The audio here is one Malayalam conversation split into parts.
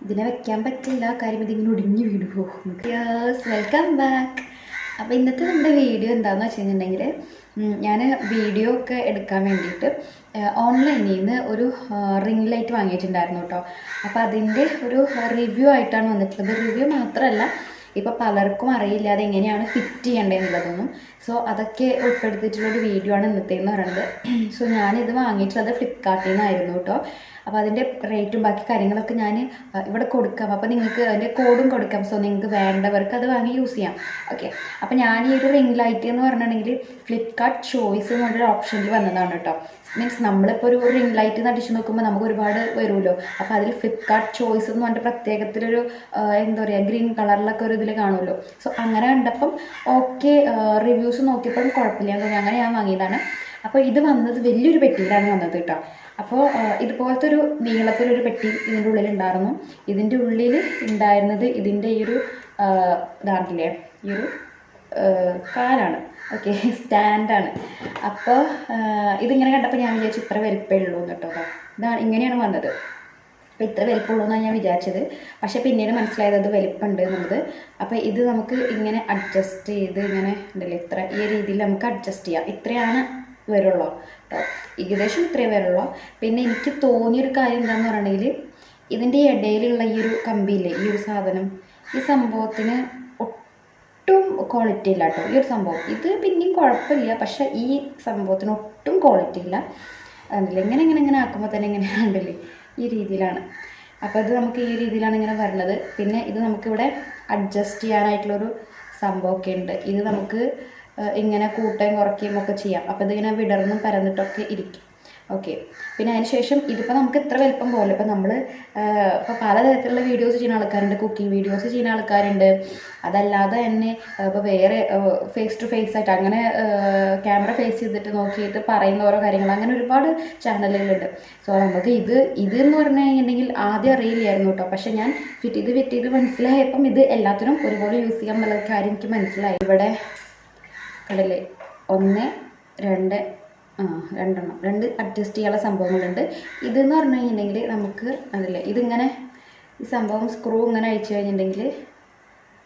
ഇതിനെ വെക്കാൻ പറ്റില്ല. കാര്യം ഇതിങ്ങനെ ഒടിഞ്ഞു വീണ് പോകും. യെസ് വെൽക്കം ബാക്ക് അപ്പോൾ ഇന്നത്തെ നമ്മുടെ വീഡിയോ എന്താണെന്ന് വെച്ചിട്ടുണ്ടെങ്കിൽ ഞാൻ വീഡിയോ ഒക്കെ എടുക്കാൻ വേണ്ടിയിട്ട് ഓൺലൈനിൽ നിന്ന് ഒരു റിംഗ് ലൈറ്റ് വാങ്ങിയിട്ടുണ്ടായിരുന്നു കേട്ടോ. അപ്പോൾ അതിന്റെ ഒരു റിവ്യൂ ആയിട്ടാണ് വന്നിട്ടുള്ളത്. റിവ്യൂ മാത്രമല്ല ഇപ്പോൾ പലർക്കും അറിയില്ല അത് എങ്ങനെയാണ് ഫിറ്റ് ചെയ്യേണ്ടതെന്നുള്ളതൊന്നും. സോ അതൊക്കെ ഉൾപ്പെടുത്തിയിട്ടുള്ളൊരു വീഡിയോ ആണ് ഇന്നത്തേന്ന് പറയുന്നത്. സോ ഞാനിത് വാങ്ങിയിട്ടുള്ളത് ഫ്ലിപ്കാർട്ടിൽ നിന്നായിരുന്നു കേട്ടോ. അപ്പോൾ അതിന്റെ റേറ്റും ബാക്കി കാര്യങ്ങളൊക്കെ ഞാൻ ഇവിടെ കൊടുക്കാം. അപ്പോൾ നിങ്ങൾക്ക് അതിന്റെ കോഡും കൊടുക്കാം. സോ നിങ്ങൾക്ക് വേണ്ടവർക്ക് അത് വാങ്ങി യൂസ് ചെയ്യാം. ഓക്കെ അപ്പോൾ ഞാൻ ഈ ഒരു റിംഗ് ലൈറ്റ് എന്ന് പറഞ്ഞിട്ടുണ്ടെങ്കിൽ ഫ്ലിപ്കാർട്ട് ചോയ്സ് എന്ന് പറഞ്ഞൊരു ഓപ്ഷനിൽ വന്നതാണ് കേട്ടോ മീൻസ് നമ്മളിപ്പോൾ ഒരു റിംഗ് ലൈറ്റ് എന്ന് നോക്കുമ്പോൾ നമുക്ക് ഒരുപാട് വരുമല്ലോ അപ്പോൾ അതിൽ ഫ്ലിപ്കാർട്ട് ചോയ്സ് എന്ന് പറഞ്ഞിട്ട് പ്രത്യേകത്തിലൊരു എന്താ പറയുക ഗ്രീൻ കളറിലൊക്കെ ഒരു ഇതിൽ കാണുമല്ലോ. സോ അങ്ങനെ കണ്ടപ്പം ഓക്കെ റിവ്യൂസ് നോക്കിയപ്പോഴും കുഴപ്പമില്ല. അങ്ങനെ ഞാൻ വാങ്ങിയതാണ്. അപ്പോൾ ഇത് വന്നത് വലിയൊരു പെട്ടിയിലാണ് വന്നത് കേട്ടോ അപ്പോൾ ഇതുപോലത്തെ ഒരു നീളത്തിലൊരു പെട്ടി ഇതിന്റെ ഉള്ളിൽ ഉണ്ടായിരുന്നു ഇതിന്റെ ഉള്ളിൽ ഉണ്ടായിരുന്നത് ഇതിന്റെ ഈ ഒരു ആ, ഇതാണില്ലേ ഈ ഒരു കാലാണ്. ഓക്കെ സ്റ്റാൻഡാണ്. അപ്പോൾ ഇതിങ്ങനെ കണ്ടപ്പോൾ ഞാൻ വിചാരിച്ചു ഇത്ര വലിപ്പമേ ഉള്ളൂ കേട്ടോ. ഇതാണ് ഇങ്ങനെയാണ് വന്നത്. അപ്പോൾ ഇത്ര വലിപ്പമുള്ളൂ എന്നാണ് ഞാൻ വിചാരിച്ചത്. പക്ഷേ പിന്നീട് മനസ്സിലായത് അത് വലിപ്പമുണ്ട് എന്നുള്ളത്. അപ്പോൾ ഇത് നമുക്ക് ഇങ്ങനെ അഡ്ജസ്റ്റ് ചെയ്ത് ഇങ്ങനെ ഉണ്ടല്ലോ ഇത്ര ഈ രീതിയിൽ നമുക്ക് അഡ്ജസ്റ്റ് ചെയ്യാം. ഇത്രയാണ് വരുള്ളൂ. കേട്ടോ ഏകദേശം ഇത്രയേ വരുള്ളൂ. പിന്നെ എനിക്ക് തോന്നിയൊരു കാര്യം എന്താണെന്ന് പറയണമെങ്കിൽ ഇതിന്റെ ഇടയിലുള്ള ഈ ഒരു കമ്പിയില്ലേ ഈ ഒരു സാധനം ഈ സംഭവത്തിന് ഒട്ടും ക്വാളിറ്റി ഇല്ല കേട്ടോ ഈ ഒരു സംഭവം. ഇത് പിന്നെയും കുഴപ്പമില്ല പക്ഷെ ഈ സംഭവത്തിന് ഒട്ടും ക്വാളിറ്റി ഇല്ല. അതിൽ ഇങ്ങനെ ഇങ്ങനെ ഇങ്ങനെ ആക്കുമ്പോൾ തന്നെ ഇങ്ങനെ ഉണ്ടല്ലേ ഈ രീതിയിലാണ്. അപ്പോൾ ഇത് നമുക്ക് ഈ രീതിയിലാണ് ഇങ്ങനെ വരുന്നത് പിന്നെ ഇത് നമുക്കിവിടെ അഡ്ജസ്റ്റ് ചെയ്യാനായിട്ടുള്ളൊരു സംഭവമൊക്കെ ഉണ്ട്. ഇത് നമുക്ക് ഇങ്ങനെ കൂട്ടുകയും കുറയ്ക്കുകയും ഒക്കെ ചെയ്യാം. അപ്പോൾ ഇതിങ്ങനെ വിടർന്നും പരന്നിട്ടൊക്കെ ഇരിക്കും. ഓക്കെ പിന്നെ അതിന് ശേഷം ഇതിപ്പോൾ നമുക്ക് ഇത്ര വലിപ്പം പോലെ ഇപ്പോൾ നമ്മൾ ഇപ്പോൾ പലതരത്തിലുള്ള വീഡിയോസ് ചെയ്യുന്ന ആൾക്കാരുണ്ട്. കുക്കിംഗ് വീഡിയോസ് ചെയ്യുന്ന ആൾക്കാരുണ്ട്. അതല്ലാതെ തന്നെ ഇപ്പോൾ വേറെ ഫേസ് ടു ഫേസ് ആയിട്ട് അങ്ങനെ ക്യാമറ ഫേസ് ചെയ്തിട്ട് നോക്കിയിട്ട് പറയുന്ന ഓരോ കാര്യങ്ങൾ അങ്ങനെ ഒരുപാട് ചാനലുകളുണ്ട് സോ നമുക്ക് ഇത് ഇത് എന്ന് പറഞ്ഞു കഴിഞ്ഞിട്ടുണ്ടെങ്കിൽ ആദ്യം അറിയില്ലായിരുന്നു കേട്ടോ പക്ഷെ ഞാൻ ഫിറ്റ് ചെയ്ത് ഫിറ്റ് ചെയ്ത് മനസ്സിലായപ്പം ഇത് എല്ലാത്തിനും ഒരുപോലെ യൂസ് ചെയ്യാൻ എന്നുള്ള കാര്യം എനിക്ക് മനസ്സിലായി. ഇവിടെ കടൽ ഒന്ന് രണ്ട് ആ രണ്ടെണ്ണം. രണ്ട് അഡ്ജസ്റ്റ് ചെയ്യാനുള്ള സംഭവങ്ങളുണ്ട്. ഇതെന്ന് പറഞ്ഞു കഴിഞ്ഞിട്ടുണ്ടെങ്കിൽ നമുക്ക് അതല്ലേ ഇതിങ്ങനെ ഈ സംഭവം സ്ക്രൂ ഇങ്ങനെ അഴിച്ചു കഴിഞ്ഞിട്ടുണ്ടെങ്കിൽ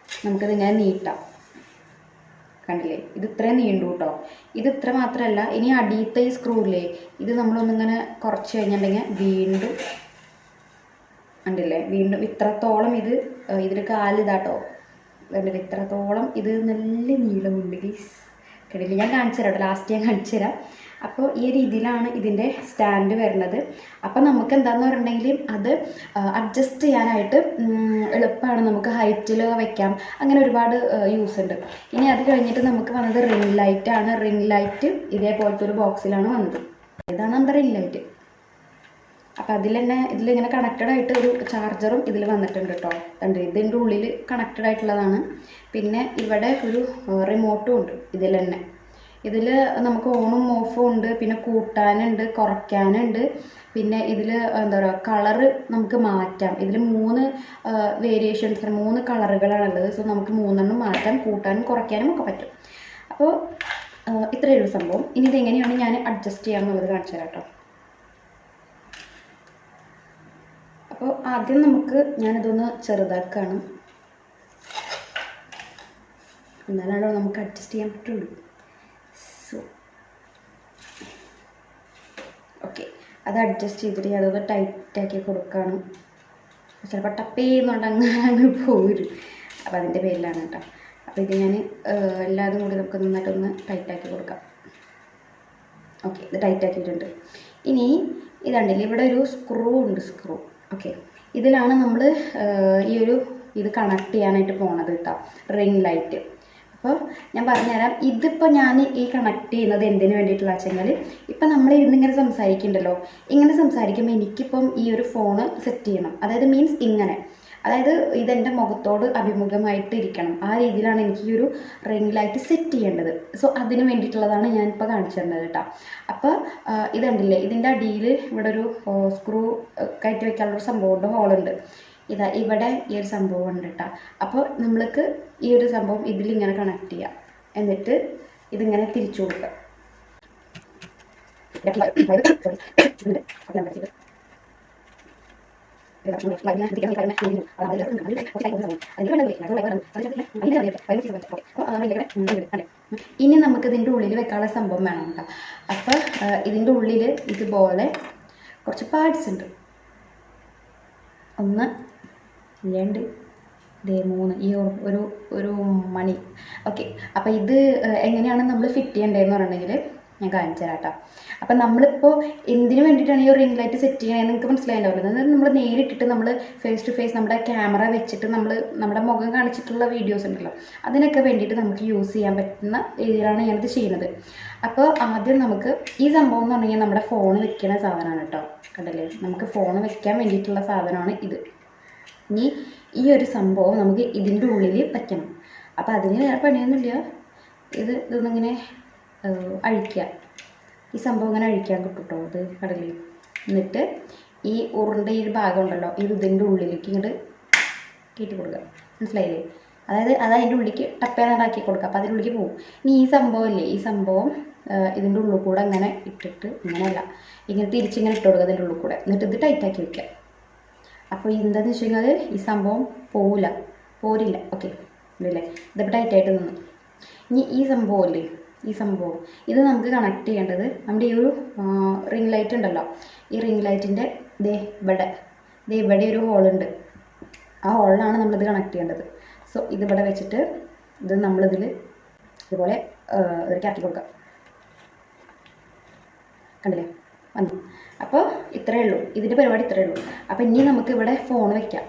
നമുക്കിതിങ്ങനെ നീട്ടാം. കണ്ടില്ലേ? ഇത് ഇത്രയും നീണ്ടു കേട്ടോ. ഇത് ഇത്ര മാത്രമല്ല ഇനി അടിയത്തെ ഈ സ്ക്രൂ ഇല്ലേ ഇത് നമ്മളൊന്നിങ്ങനെ കുറച്ച് കഴിഞ്ഞിട്ടുണ്ടെങ്കിൽ വീണ്ടും കണ്ടില്ലേ വീണ്ടും ഇത്രത്തോളം ഇത് ഇതിന്റെ ഇതിന് കാൽ ഇതാട്ടോ കണ്ടില്ലേ? ഇത്രത്തോളം ഇത് നല്ല നീളമുണ്ട് ഗീസ് കണ്ടില്ലേ? ഞാൻ കാണിച്ചു തരാം ലാസ്റ്റ് ഞാൻ കാണിച്ചു തരാം അപ്പോൾ ഈ രീതിയിലാണ് ഇതിന്റെ സ്റ്റാൻഡ് വരുന്നത്. അപ്പോൾ നമുക്ക് എന്താണെന്ന് പറഞ്ഞിട്ടുണ്ടെങ്കിൽ അത് അഡ്ജസ്റ്റ് ചെയ്യാനായിട്ട് എളുപ്പമാണ്. നമുക്ക് ഹൈറ്റിൽ വെക്കാം. അങ്ങനെ ഒരുപാട് യൂസ് ഉണ്ട്. ഇനി അത് കഴിഞ്ഞിട്ട് നമുക്ക് വന്നത് റിംഗ് ലൈറ്റ് ആണ്. റിംഗ് ലൈറ്റ് ഇതേപോലത്തെ ഒരു ബോക്സിലാണ് വന്നത്. ഇതാണ് നമ്മുടെ റിംഗ് ലൈറ്റ് അപ്പോൾ അതിൽ തന്നെ ഇതിലിങ്ങനെ കണക്റ്റഡ് ആയിട്ട് ഒരു ചാർജറും ഇതിൽ വന്നിട്ടുണ്ട് കേട്ടോ കണ്ട്? ഇതിന്റെ ഉള്ളിൽ കണക്റ്റഡ് ആയിട്ടുള്ളതാണ്. പിന്നെ ഇവിടെ ഒരു റിമോട്ടും ഉണ്ട് ഇതിൽ തന്നെ ഇതിൽ നമുക്ക് ഓണും ഓഫും ഉണ്ട്. പിന്നെ കൂട്ടാനുണ്ട് കുറയ്ക്കാനുണ്ട്. പിന്നെ ഇതിൽ എന്താ പറയുക കളറ് നമുക്ക് മാറ്റാം. ഇതിൽ മൂന്ന് വേരിയേഷൻസ് മൂന്ന് കളറുകളാണുള്ളത് സോ നമുക്ക് മൂന്നെണ്ണം മാറ്റാം. കൂട്ടാനും കുറയ്ക്കാനും ഒക്കെ പറ്റും. അപ്പോൾ ഇത്രയേ ഉള്ളൂ സംഭവം. ഇനി ഇതെങ്ങനെയാണ് ഞാൻ അഡ്ജസ്റ്റ് ചെയ്യാമെന്നുള്ളത് കാണിച്ചു തരാം കേട്ടോ അപ്പോൾ ആദ്യം നമുക്ക് ഞാനിതൊന്ന് ചെറുതാക്കാണ്. എന്നാലാണോ നമുക്ക് അഡ്ജസ്റ്റ് ചെയ്യാൻ പറ്റുള്ളൂ. സോ ഓക്കെ അത് അഡ്ജസ്റ്റ് ചെയ്തിട്ട് അതൊന്ന് ടൈറ്റാക്കി കൊടുക്കുകയാണ് ചിലപ്പോൾ ടപ്പ് അങ്ങനെ പോരും അപ്പോൾ അതിന്റെ പേരിലാണ് കേട്ടോ. അപ്പോൾ ഇത് ഞാൻ എല്ലാതും കൂടി നമുക്ക് നന്നായിട്ടൊന്ന് ടൈറ്റാക്കി കൊടുക്കാം. ഓക്കെ ഇത് ടൈറ്റാക്കിയിട്ടുണ്ട് ഇനി ഇതുണ്ടല്ലേ ഇവിടെ ഒരു സ്ക്രൂ ഉണ്ട് സ്ക്രൂ ഓക്കെ ഇതിലാണ് നമ്മൾ ഈ ഒരു ഇത് കണക്ട് ചെയ്യാനായിട്ട് പോണത് കേട്ടോ റിംഗ് ലൈറ്റ് അപ്പോൾ ഞാൻ പറഞ്ഞുതരാം. ഇതിപ്പോൾ ഞാൻ ഈ കണക്ട് ചെയ്യുന്നത് എന്തിനു വേണ്ടിയിട്ടുള്ള വെച്ചാൽ ഇപ്പം നമ്മൾ ഇരുന്നിങ്ങനെ സംസാരിക്കുന്നുണ്ടല്ലോ ഇങ്ങനെ സംസാരിക്കുമ്പോൾ എനിക്കിപ്പം ഈ ഒരു ഫോണ് സെറ്റ് ചെയ്യണം. അതായത് മീൻസ് ഇങ്ങനെ. അതായത് ഇതെന്റെ മുഖത്തോട് അഭിമുഖമായിട്ട് ഇരിക്കണം. ആ രീതിയിലാണ് എനിക്ക് ഈ ഒരു റിംഗ് ലൈറ്റ് സെറ്റ് ചെയ്യേണ്ടത്. സോ അതിന് വേണ്ടിയിട്ടുള്ളതാണ് ഞാനിപ്പോൾ കാണിച്ചു തരുന്നത് കേട്ടോ. അപ്പോൾ ഇതുണ്ടല്ലേ? ഇതിന്റെ അടിയിൽ ഇവിടെ ഒരു സ്ക്രൂ കയറ്റി വയ്ക്കാനുള്ളൊരു സംഭവമുണ്ട് ഹോളുണ്ട് ഇതാ ഇവിടെ ഈ ഒരു സംഭവം ഉണ്ട് കേട്ടോ. അപ്പോൾ നമ്മൾക്ക് ഈ ഒരു സംഭവം ഇതിലിങ്ങനെ കണക്ട് ചെയ്യാം. എന്നിട്ട് ഇതിങ്ങനെ തിരിച്ചു കൊടുക്കുക ഇനി നമുക്ക് ഇതിന്റെ ഉള്ളിൽ വെക്കാനുള്ള സംഭവം വേണം കേട്ടോ. അപ്പോൾ ഇതിന്റെ ഉള്ളിൽ ഇതുപോലെ കുറച്ച് പാർട്സ് ഉണ്ട്. ഒന്ന് രണ്ട് ദേ മൂന്ന് ഈ ഒരു ഒരു മണി. ഓക്കെ അപ്പോൾ ഇത് എങ്ങനെയാണ് നമ്മൾ ഫിറ്റ് ചെയ്യേണ്ടതെന്ന് പറഞ്ഞിട്ടുണ്ടെങ്കിൽ ഞാൻ കാണിച്ചു തരാം കേട്ടോ അപ്പം നമ്മളിപ്പോൾ എന്തിനു വേണ്ടിയിട്ടാണ് ഈ റിംഗ് ലൈറ്റ് സെറ്റ് ചെയ്യണത് നിങ്ങൾക്ക് മനസ്സിലായിട്ടുണ്ടാവില്ല അതായത് നമ്മൾ നേരിട്ടിട്ട് നമ്മൾ ഫേസ് ടു ഫേസ് നമ്മുടെ ക്യാമറ വെച്ചിട്ട് നമ്മൾ നമ്മുടെ മുഖം കാണിച്ചിട്ടുള്ള വീഡിയോസ് ഉണ്ടല്ലോ. അതിനൊക്കെ വേണ്ടിയിട്ട് നമുക്ക് യൂസ് ചെയ്യാൻ പറ്റുന്ന രീതിയിലാണ് ഞാനിത് ചെയ്യുന്നത്. അപ്പോൾ ആദ്യം നമുക്ക് ഈ സംഭവം എന്ന് പറഞ്ഞു കഴിഞ്ഞാൽ നമ്മുടെ ഫോൺ വെക്കുന്ന സാധനമാണ് കേട്ടോ കണ്ടല്ലേ? നമുക്ക് ഫോൺ വെക്കാൻ വേണ്ടിയിട്ടുള്ള സാധനമാണ് ഇത്. ഇനി ഈ ഒരു സംഭവം നമുക്ക് ഇതിന്റെ ഉള്ളിൽ പറ്റണം അപ്പോൾ അതിന് വേറെ പണിയൊന്നുമില്ല. ഇത് ഇതൊന്നിങ്ങനെ അഴിക്കുക. ഈ സംഭവം ഇങ്ങനെ അഴിക്കാൻ കിട്ടും ഇത് കടലിൽ. എന്നിട്ട് ഈ ഉരുണ്ട ഈ ഭാഗം ഉണ്ടല്ലോ ഇത് ഇതിന്റെ ഉള്ളിലേക്ക് ഇങ്ങോട്ട് കയറ്റി കൊടുക്കുക. മനസ്സിലായില്ലേ? അതായത് അത് അതിന്റെ ഉള്ളിലേക്ക് ടപ്പേനാടാക്കി കൊടുക്കുക. അപ്പോൾ അതിന്റെ ഉള്ളിലേക്ക് പോകും. ഇനി ഈ സംഭവം ഇല്ലേ? ഈ സംഭവം ഇതിന്റെ ഉള്ളിൽ കൂടെ അങ്ങനെ ഇട്ടിട്ട് ഇങ്ങനെയല്ല ഇങ്ങനെ തിരിച്ചിങ്ങനെ ഇട്ട് കൊടുക്കുക അതിന്റെ ഉള്ളിൽ കൂടെ. എന്നിട്ട് ഇത് ടൈറ്റാക്കി വെക്കുക. അപ്പോൾ എന്താണെന്ന് വെച്ച് കഴിഞ്ഞാൽ ഈ സംഭവം പോവില്ല. പോരില്ല. ഓക്കെ. ഇതല്ലേ? ഇതിപ്പോൾ ടൈറ്റായിട്ട് നിന്നു. ഇനി ഈ സംഭവം ഇല്ലേ? ഈ സംഭവം. ഇത് നമുക്ക് കണക്ട് ചെയ്യേണ്ടത് നമ്മുടെ ഈ ഒരു റിംഗ് ലൈറ്റ് ഉണ്ടല്ലോ. ഈ റിംഗ് ലൈറ്റിന്റെ ദേ ഇവിടെ. ദേ ഇവിടെ ഒരു ഹോളുണ്ട് ആ ഹോളിലാണ് നമ്മളിത് കണക്ട് ചെയ്യേണ്ടത്. സോ ഇതിവിടെ വെച്ചിട്ട് ഇത് നമ്മളിതിൽ ഇതുപോലെ ഇതിലേക്ക് കയറ്റി കൊടുക്കാം. കണ്ടില്ലേ? വന്നു. അപ്പോൾ ഇത്രയേ ഉള്ളൂ. ഇതിന്റെ പരിപാടി ഇത്രയേ ഉള്ളൂ. അപ്പോൾ ഇനി നമുക്ക് ഇവിടെ ഫോൺ വെക്കാം.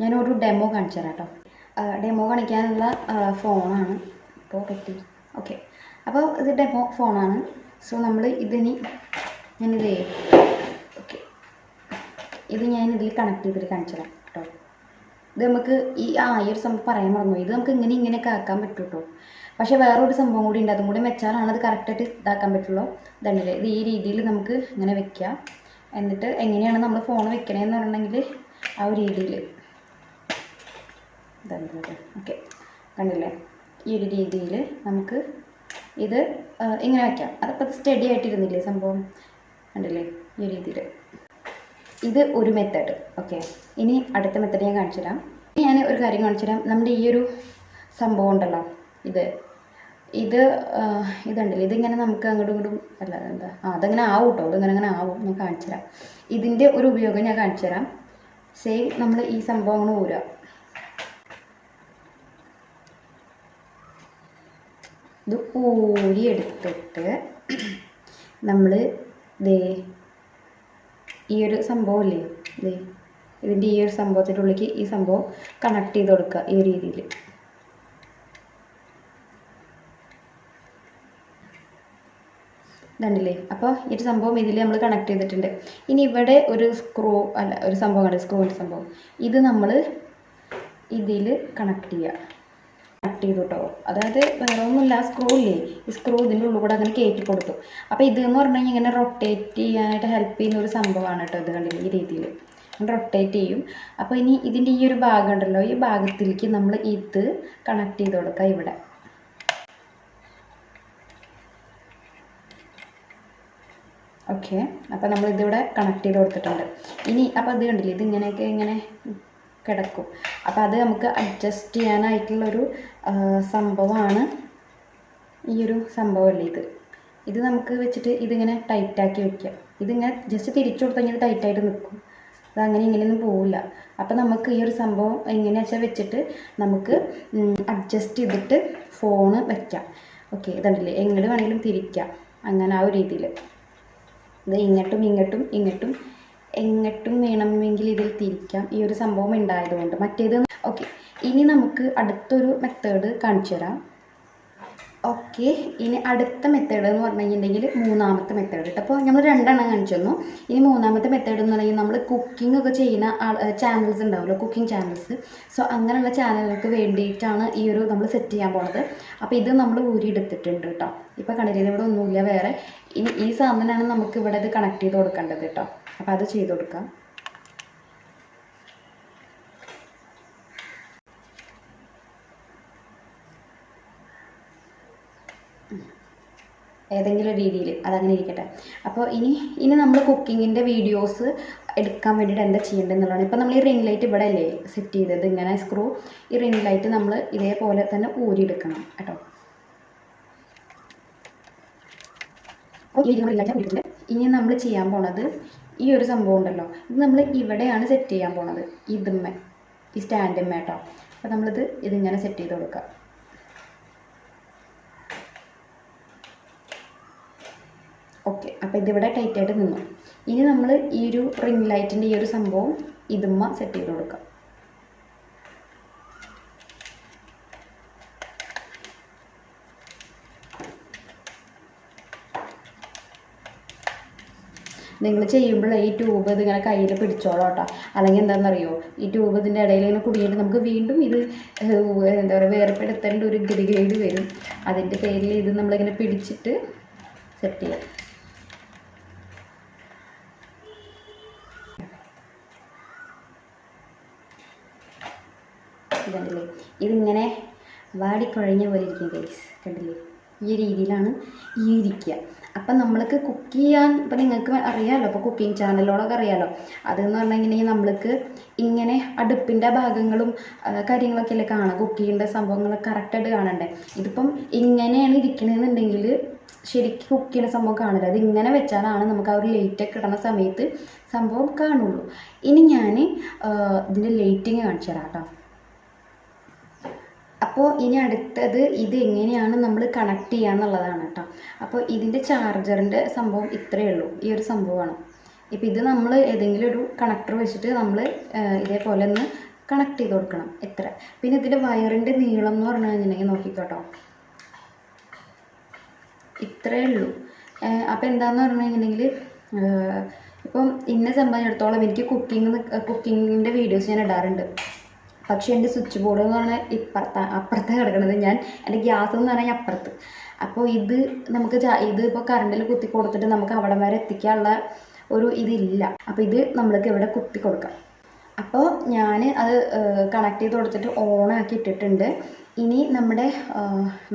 ഞാനൊരു ഡെമോ കാണിച്ചു തരാം കേട്ടോ. ഡെമോ കാണിക്കാനുള്ള ഫോണാണ് ഇപ്പോൾ പറ്റി. ഓക്കെ അപ്പോൾ ഇത് ഡെമോ ഫോണാണ് സോ നമ്മൾ ഇതിനി ഞാനിത് ഓക്കെ ഇത് ഞാൻ ഇതിൽ കണക്ട് ചെയ്തിട്ട് കാണിച്ചു തരാം കേട്ടോ ഇത് നമുക്ക് ഈ ആ ഈ ഒരു സംഭവം പറയാൻ മറന്നു ഇത് നമുക്ക് ഇങ്ങനെ ഇങ്ങനെയൊക്കെ ആക്കാൻ പറ്റും കേട്ടോ പക്ഷേ വേറൊരു സംഭവം കൂടി ഉണ്ട്. അതും കൂടി വെച്ചാലാണ് അത് കറക്റ്റായിട്ട് ഇതാക്കാൻ പറ്റുള്ളൂ. ഇതുണ്ടല്ലേ ഇത് ഈ രീതിയിൽ നമുക്ക് ഇങ്ങനെ വെക്കാം എന്നിട്ട് എങ്ങനെയാണ് നമ്മൾ ഫോൺ വെക്കണേന്ന് പറഞ്ഞിട്ടുണ്ടെങ്കിൽ ആ ഒരു രീതിയിൽ ഇതുണ്ട് ഓക്കെ കണ്ടില്ലേ? ഈ ഒരു രീതിയിൽ നമുക്ക് ഇത് ഇങ്ങനെ വയ്ക്കാം. അതപ്പോൾ അത് സ്റ്റഡി ആയിട്ടിരുന്നില്ലേ സംഭവം? കണ്ടില്ലേ? ഈ രീതിയിൽ. ഇത് ഒരു മെത്തേഡ് ഓക്കെ ഇനി അടുത്ത മെത്തേഡ് ഞാൻ കാണിച്ചു തരാം. ഇനി ഞാൻ ഒരു കാര്യം കാണിച്ചു തരാം. നമ്മുടെ ഈ ഒരു സംഭവം ഉണ്ടല്ലോ ഇത്. ഇത് ഇതുണ്ടല്ലോ ഇതിങ്ങനെ നമുക്ക് അങ്ങോട്ടും ഇങ്ങോട്ടും അല്ല എന്താ? ആ അതങ്ങനെ ആവും കേട്ടോ ഇതിങ്ങനെ അങ്ങനെ ആവും. ഞാൻ കാണിച്ചു തരാം. ഇതിന്റെ ഒരു ഉപയോഗം ഞാൻ കാണിച്ചു തരാം. സെയിം നമ്മൾ ഈ സംഭവം അങ്ങനെ ഊരുക ഇത് ഊരിയെടുത്തിട്ട് നമ്മൾ ദേ ഈ ഒരു സംഭവമില്ലേ ദേ ഇതിന്റെ ഈ ഒരു സംഭവത്തിന്റെ ഉള്ളിലേക്ക് ഈ സംഭവം കണക്ട് ചെയ്ത് കൊടുക്കുക ഈ രീതിയിൽ. ണ്ടല്ലേ അപ്പോൾ ഈ ഒരു സംഭവം ഇതിൽ നമ്മൾ കണക്ട് ചെയ്തിട്ടുണ്ട്. ഇനി ഇവിടെ ഒരു സ്ക്രൂ അല്ല ഒരു സംഭവം കണ്ടു? സ്ക്രൂവിന്റെ സംഭവം. ഇത് നമ്മൾ ഇതിൽ കണക്ട് ചെയ്യുക. കണക്ട് ചെയ്തു കേട്ടോ അതായത് വേറെ ഒന്നുമില്ല സ്ക്രൂ ഇല്ലേ? ഈ സ്ക്രൂ ഇതിന്റെ ഉള്ളിൽ കൂടെ അങ്ങനെ കയറ്റി കൊടുത്തു. അപ്പോൾ ഇത് എന്ന് പറഞ്ഞു കഴിഞ്ഞാൽ ഇങ്ങനെ റൊട്ടേറ്റ് ചെയ്യാനായിട്ട് ഹെൽപ്പ് ചെയ്യുന്ന ഒരു സംഭവമാണ് കേട്ടോ ഇത് കണ്ടില്ലേ ഈ രീതിയിൽ റൊട്ടേറ്റ് ചെയ്യും. അപ്പോൾ ഇനി ഇതിന്റെ ഈ ഒരു ഭാഗം ഉണ്ടല്ലോ ഈ ഭാഗത്തിലേക്ക് നമ്മൾ ഇത് കണക്ട് ചെയ്ത് കൊടുക്കുക ഇവിടെ. ഓക്കെ അപ്പോൾ നമ്മൾ ഇതിവിടെ കണക്ട് ചെയ്ത് കൊടുത്തിട്ടുണ്ട്. ഇനി അപ്പോൾ ഇത് കണ്ടില്ലേ ഇത് ഇങ്ങനെയൊക്കെ ഇങ്ങനെ കിടക്കും. അപ്പോൾ അത് നമുക്ക് അഡ്ജസ്റ്റ് ചെയ്യാനായിട്ടുള്ളൊരു സംഭവമാണ് ഈ ഒരു സംഭവമല്ലേ ഇത്. ഇത് നമുക്ക് വെച്ചിട്ട് ഇതിങ്ങനെ ടൈറ്റാക്കി വെക്കാം ഇതിങ്ങനെ ജസ്റ്റ് തിരിച്ചു കൊടുത്താൽ ഇങ്ങനെ ടൈറ്റായിട്ട് നിൽക്കും. അത് അങ്ങനെ ഇങ്ങനെയൊന്നും പോവില്ല. അപ്പോൾ നമുക്ക് ഈ ഒരു സംഭവം എങ്ങനെയാ വെച്ചാൽ വെച്ചിട്ട് നമുക്ക് അഡ്ജസ്റ്റ് ചെയ്തിട്ട് ഫോണ് വയ്ക്കാം ഓക്കെ ഇതുണ്ടല്ലേ? എങ്ങോട്ട് വേണമെങ്കിലും തിരിക്കാം. അങ്ങനെ ആ ഒരു രീതിയിൽ ഇത് ഇങ്ങോട്ടും ഇങ്ങോട്ടും ഇങ്ങോട്ടും എങ്ങോട്ടും വേണമെങ്കിൽ ഇതിൽ തിരിക്കാം. ഈ ഒരു സംഭവം ഉണ്ടായതുകൊണ്ട്. മറ്റേത് ഓക്കെ ഇനി നമുക്ക് അടുത്തൊരു മെത്തേഡ് കാണിച്ചു തരാം ഓക്കെ ഇനി അടുത്ത മെത്തേഡ് എന്ന് പറഞ്ഞു കഴിഞ്ഞിട്ടുണ്ടെങ്കിൽ മൂന്നാമത്തെ മെത്തേഡ് കേട്ടോ അപ്പോൾ നമ്മൾ രണ്ടെണ്ണം കാണിച്ചു തന്നു. ഇനി മൂന്നാമത്തെ മെത്തേഡ് എന്ന് പറഞ്ഞാൽ നമ്മൾ കുക്കിംഗ് ഒക്കെ ചെയ്യുന്ന ചാനൽസ് ഉണ്ടാവുമല്ലോ കുക്കിംഗ് ചാനൽസ് സോ അങ്ങനെയുള്ള ചാനലുകൾക്ക് വേണ്ടിയിട്ടാണ് ഈ ഒരു നമ്മൾ സെറ്റ് ചെയ്യാൻ പോണത്. അപ്പോൾ ഇത് നമ്മൾ ഊരിയെടുത്തിട്ടുണ്ട് കേട്ടോ ഇപ്പോൾ കണ്ടില്ലേ ഇവിടെ ഒന്നുമില്ല വേറെ. ഇനി ഈ സാധനമാണ് നമുക്ക് ഇവിടെ ഇത് കണക്ട് ചെയ്ത് കൊടുക്കേണ്ടത് കേട്ടോ അപ്പോൾ അത് ചെയ്ത് കൊടുക്കാം. ഏതെങ്കിലും രീതിയിൽ അതങ്ങനെ ഇരിക്കട്ടെ. അപ്പോൾ ഇനി ഇനി നമ്മൾ കുക്കിങ്ങിന്റെ വീഡിയോസ് എടുക്കാൻ വേണ്ടിയിട്ട് എന്താ ചെയ്യേണ്ടത് എന്നുള്ളതാണ് ഇപ്പം നമ്മൾ ഈ റിംഗ് ലൈറ്റ് ഇവിടെ അല്ലേ സെറ്റ് ചെയ്തത് ഇങ്ങനെ സ്ക്രൂ ഈ റിംഗ് ലൈറ്റ് നമ്മൾ ഇതേപോലെ തന്നെ ഊരിയെടുക്കണം കേട്ടോ. ഇനി നമ്മൾ ചെയ്യാൻ പോണത് ഈ ഒരു സംഭവം ഉണ്ടല്ലോ. ഇത് നമ്മൾ ഇവിടെയാണ് സെറ്റ് ചെയ്യാൻ പോണത്. ഇതുമ്മേ ഈ സ്റ്റാൻഡുമ്മേ കേട്ടോ. അപ്പോൾ നമ്മളിത് ഇതിങ്ങനെ സെറ്റ് ചെയ്ത് കൊടുക്കുക ഓക്കെ അപ്പോൾ ഇതിവിടെ ടൈറ്റായിട്ട് നിന്നു. ഇനി നമ്മൾ ഈ ഒരു റിംഗ് ലൈറ്റിന്റെ ഈ ഒരു സംഭവം ഇതുമ്മ സെറ്റ് ചെയ്ത് കൊടുക്കാം. നിങ്ങൾ ചെയ്യുമ്പോൾ ഈ ട്യൂബ് ഇതിങ്ങനെ കയ്യിൽ പിടിച്ചോളാം കേട്ടോ. അല്ലെങ്കിൽ എന്താണെന്നറിയോ ഈ ട്യൂബ് ഇതിന്റെ ഇടയിൽ ഇങ്ങനെ കുടുങ്ങിയിട്ട് നമുക്ക് വീണ്ടും ഇത് എന്താ പറയുക വേർപ്പെടുത്തേണ്ട ഒരു ഗതികേട് വരും. അതിന്റെ പേരിൽ ഇത് നമ്മളിങ്ങനെ പിടിച്ചിട്ട് സെറ്റ് ചെയ്യാം. ഇതുണ്ടല്ലേ ഇതിങ്ങനെ വാടിക്കുഴഞ്ഞ പോലെ ഇരിക്കും ഗൈസ് കണ്ടില്ലേ? ഈ രീതിയിലാണ് ഈ ഇരിക്കുക. അപ്പം നമ്മൾക്ക് കുക്ക് ചെയ്യാൻ ഇപ്പം നിങ്ങൾക്ക് അറിയാമല്ലോ ഇപ്പോൾ കുക്കിംഗ് ചാനലുകളൊക്കെ അറിയാമല്ലോ അതെന്ന് പറഞ്ഞിട്ടുണ്ടെങ്കിൽ നമ്മൾക്ക് ഇങ്ങനെ അടുപ്പിന്റെ ഭാഗങ്ങളും കാര്യങ്ങളൊക്കെ അല്ലേ കാണാം? കുക്ക് ചെയ്യേണ്ട സംഭവങ്ങൾ കറക്റ്റായിട്ട് കാണണ്ടേ? ഇതിപ്പം ഇങ്ങനെയാണ് ഇരിക്കണമെന്നുണ്ടെങ്കിൽ ശരിക്കും കുക്ക് ചെയ്യുന്ന സംഭവം കാണില്ല. അത് ഇങ്ങനെ വെച്ചാലാണ് നമുക്ക് ആ ഒരു ലൈറ്റൊക്കെ ഇടുന്ന സമയത്ത് സംഭവം കാണുള്ളൂ. ഇനി ഞാൻ ഇതിന്റെ ലൈറ്റിങ് കാണിച്ചു തരാം കേട്ടോ. അപ്പോൾ ഇനി അടുത്തത് ഇത് എങ്ങനെയാണ് നമ്മൾ കണക്ട് ചെയ്യുക എന്നുള്ളതാണ് കേട്ടോ അപ്പോൾ ഇതിന്റെ ചാർജറിന്റെ സംഭവം ഇത്രയേ ഉള്ളൂ. ഈ ഒരു സംഭവമാണ്. ഇപ്പോൾ ഇത് നമ്മൾ ഏതെങ്കിലും ഒരു കണക്ടർ വെച്ചിട്ട് നമ്മൾ ഇതേപോലെ ഒന്ന് കണക്ട് ചെയ്ത് കൊടുക്കണം. ഇത്ര പിന്നെ ഇതിന്റെ വയറിന്റെ നീളം എന്ന് പറഞ്ഞു കഴിഞ്ഞിട്ടുണ്ടെങ്കിൽ നോക്കിക്കോട്ടോ. ഇത്രയേ ഉള്ളൂ. അപ്പോൾ എന്താണെന്ന് പറഞ്ഞു കഴിഞ്ഞിട്ടുണ്ടെങ്കിൽ ഇപ്പം എന്നെ സംബന്ധിച്ചിടത്തോളം എനിക്ക് കുക്കിംഗ് കുക്കിങ്ങിന്റെ വീഡിയോസ് ഞാൻ ഇടാറുണ്ട്. പക്ഷേ എന്റെ സ്വിച്ച് ബോർഡ് എന്ന് പറഞ്ഞാൽ ഇപ്പുറത്ത അപ്പുറത്താണ് കിടക്കുന്നത് ഞാൻ എന്റെ ഗ്യാസ് എന്ന് പറഞ്ഞാൽ അപ്പുറത്ത്. അപ്പോൾ ഇത് നമുക്ക് ഇത് ഇപ്പോൾ കറണ്ടിൽ കുത്തി കൊടുത്തിട്ട് നമുക്ക് അവിടെ വരെ എത്തിക്കാനുള്ള ഒരു ഇതില്ല. അപ്പോൾ ഇത് നമ്മൾക്ക് ഇവിടെ കുത്തി കൊടുക്കാം. അപ്പോൾ ഞാൻ അത് കണക്ട് ചെയ്ത് കൊടുത്തിട്ട് ഓണാക്കി ഇട്ടിട്ടുണ്ട്. ഇനി നമ്മുടെ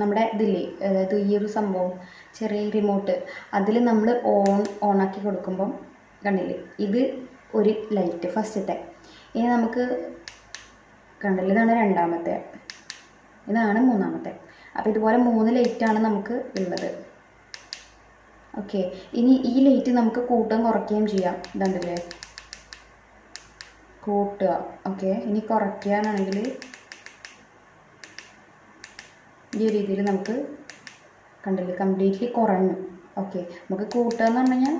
നമ്മുടെ ഇതില്ലേ അതായത് ഈ ഒരു സംഭവം ചെറിയ റിമോട്ട് അതിൽ നമ്മൾ ഓൺ ഓണാക്കി കൊടുക്കുമ്പം കണ്ടില്ലേ ഇത് ഒരു ലൈറ്റ് ഫസ്റ്റത്തെ ഇനി നമുക്ക് കണ്ടില്ലേ? ഇതാണ് രണ്ടാമത്തെ. ഇതാണ് മൂന്നാമത്തെ. അപ്പോൾ ഇതുപോലെ മൂന്ന് ലൈറ്റാണ് നമുക്ക് ഉള്ളത്. ഓക്കെ ഇനി ഈ ലൈറ്റ് നമുക്ക് കൂട്ടുകയും കുറയ്ക്കുകയും ചെയ്യാം. ഇതുണ്ടല്ലേ? കൂട്ടുക. ഓക്കെ ഇനി കുറയ്ക്കാനാണെങ്കിൽ ഈ രീതിയിൽ നമുക്ക് കണ്ടില്ലേ? കംപ്ലീറ്റ്ലി കുറഞ്ഞു. ഓക്കെ നമുക്ക് കൂട്ടുക എന്ന് പറഞ്ഞു കഴിഞ്ഞാൽ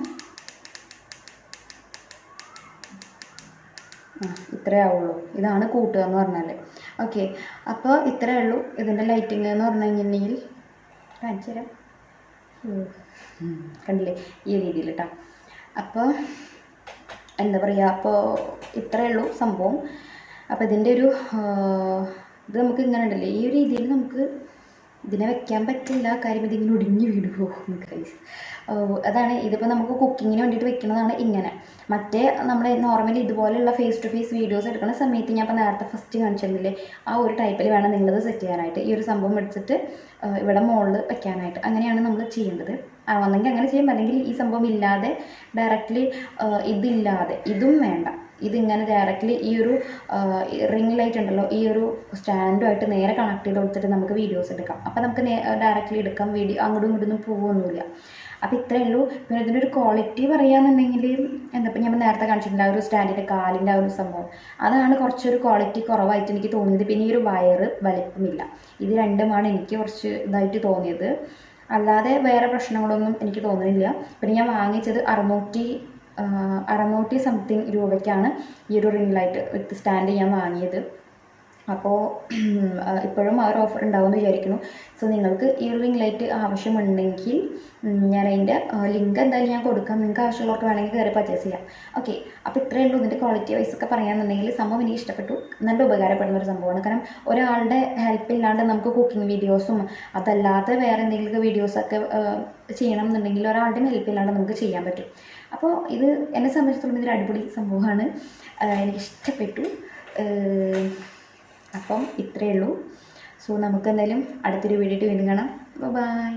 ആ ഇത്രയേ ആവുള്ളൂ. ഇതാണ് കൂട്ടുക എന്ന് പറഞ്ഞാൽ ഓക്കെ അപ്പോൾ ഇത്രേ ഉള്ളൂ. ഇതിന്റെ ലൈറ്റിംഗ് എന്ന് പറഞ്ഞു കഴിഞ്ഞിട്ടുണ്ടെങ്കിൽ കാണിച്ചു തരാം. കണ്ടില്ലേ? ഈ രീതിയിൽ കേട്ടോ അപ്പോൾ എന്താ പറയുക അപ്പോൾ ഇത്രയേ ഉള്ളൂ സംഭവം. അപ്പോൾ ഇതിന്റെ ഒരു ഇത് നമുക്ക് ഇങ്ങനെ ഉണ്ടല്ലേ? ഈ രീതിയിൽ നമുക്ക് ഇതിനെ വെക്കാൻ പറ്റില്ല. കാര്യം ഇതിങ്ങനെ ഒടിഞ്ഞു വീണ് പോകും ഗൈസ് അതാണ് ഇതിപ്പോൾ നമുക്ക് കുക്കിങ്ങിന് വേണ്ടിയിട്ട് വെക്കുന്നതാണ് ഇങ്ങനെ. മറ്റേ നമ്മൾ നോർമലി ഇതുപോലെയുള്ള ഫേസ് ടു ഫേസ് വീഡിയോസ് എടുക്കുന്ന സമയത്ത് ഞാൻ ഇപ്പോൾ നേരത്തെ ഫസ്റ്റ് കാണിച്ചിരുന്നില്ലേ ആ ഒരു ടൈപ്പിൽ വേണം നിങ്ങളത് സെറ്റ് ചെയ്യാനായിട്ട്. ഈ ഒരു സംഭവം എടുത്തിട്ട് ഇവിടെ മുകളിൽ വെക്കാനായിട്ട്. അങ്ങനെയാണ് നമ്മൾ ചെയ്യേണ്ടത്. ആ, ഒന്നെങ്കിൽ അങ്ങനെ ചെയ്യും. അല്ലെങ്കിൽ ഈ സംഭവം ഇല്ലാതെ ഡയറക്റ്റ്ലി ഇതില്ലാതെ. ഇതും വേണ്ട. ഇതിങ്ങനെ ഡയറക്റ്റ്ലി ഈ ഒരു റിംഗ് ലൈറ്റ് ഉണ്ടല്ലോ ഈ ഒരു സ്റ്റാൻഡുമായിട്ട് നേരെ കണക്ട് ചെയ്ത് കൊടുത്തിട്ട് നമുക്ക് വീഡിയോസ് എടുക്കാം. അപ്പോൾ നമുക്ക് ഡയറക്റ്റ്ലി എടുക്കാം വീഡിയോ അങ്ങോട്ടും ഇങ്ങോട്ടും ഒന്നും പോകുമൊന്നുമില്ല അപ്പോൾ ഇത്രയേ ഉള്ളൂ. പിന്നെ ഇതിന്റെ ഒരു ക്വാളിറ്റി പറയുകയാണെന്നുണ്ടെങ്കിൽ എന്താ ഇപ്പം ഞാൻ നേരത്തെ കാണിച്ചിട്ടുണ്ട് ആ ഒരു സ്റ്റാൻഡിന്റെ കാലിന്റെ ആ ഒരു സംഭവം. അതാണ് കുറച്ചൊരു ക്വാളിറ്റി കുറവായിട്ട് എനിക്ക് തോന്നിയത്. പിന്നെ ഈ ഒരു വയറ് വലിപ്പമില്ല. ഇത് രണ്ടുമാണ് എനിക്ക് കുറച്ച് ഇതായിട്ട് തോന്നിയത്. അല്ലാതെ വേറെ പ്രശ്നങ്ങളൊന്നും എനിക്ക് തോന്നുന്നില്ല. പിന്നെ ഞാൻ വാങ്ങിച്ചത് അറുന്നൂറ്റി അറുന്നൂറ്റി സംതിങ് രൂപയ്ക്കാണ് ഈ ഒരു റിംഗ് ലൈറ്റ് വിത്ത് സ്റ്റാൻഡ് ഞാൻ വാങ്ങിയത്. അപ്പോൾ ഇപ്പോഴും ആ ഒരു ഓഫർ ഉണ്ടാവുമെന്ന് വിചാരിക്കുന്നു. സോ നിങ്ങൾക്ക് ഈ റിംഗ് ലൈറ്റ് ആവശ്യമുണ്ടെങ്കിൽ ഞാൻ അതിന്റെ ലിങ്ക് എന്തായാലും ഞാൻ കൊടുക്കാം. നിങ്ങൾക്ക് ആവശ്യമുള്ളവർക്ക് വേണമെങ്കിൽ കയറി പർച്ചേസ് ചെയ്യാം. ഓക്കെ അപ്പോൾ ഇത്രയേ ഉള്ളൂ. ഇതിന്റെ ക്വാളിറ്റി വൈസ് ഒക്കെ പറയുകയാണെന്നുണ്ടെങ്കിൽ സംഭവം എനിക്ക് ഇഷ്ടപ്പെട്ടു. നല്ല ഉപകാരപ്പെടുന്ന ഒരു സംഭവമാണ്. കാരണം ഒരാളുടെ ഹെൽപ്പ് ഇല്ലാണ്ട് നമുക്ക് കുക്കിംഗ് വീഡിയോസും അതല്ലാതെ വേറെ എന്തെങ്കിലും വീഡിയോസൊക്കെ ചെയ്യണം എന്നുണ്ടെങ്കിൽ ഒരാളുടെയും ഹെൽപ്പ് ഇല്ലാണ്ട് നമുക്ക് ചെയ്യാൻ പറ്റും. അപ്പോൾ ഇത് എന്നെ സംബന്ധിച്ചിടത്തോളം ഇതൊരു അടിപൊളി സംഭവമാണ് എനിക്ക് ഇഷ്ടപ്പെട്ടു അപ്പം ഇത്രയേ ഉള്ളൂ. സോ നമുക്ക് എന്തായാലും അടുത്തൊരു വീഡിയോ വീണ്ടും കാണാം. ബൈ.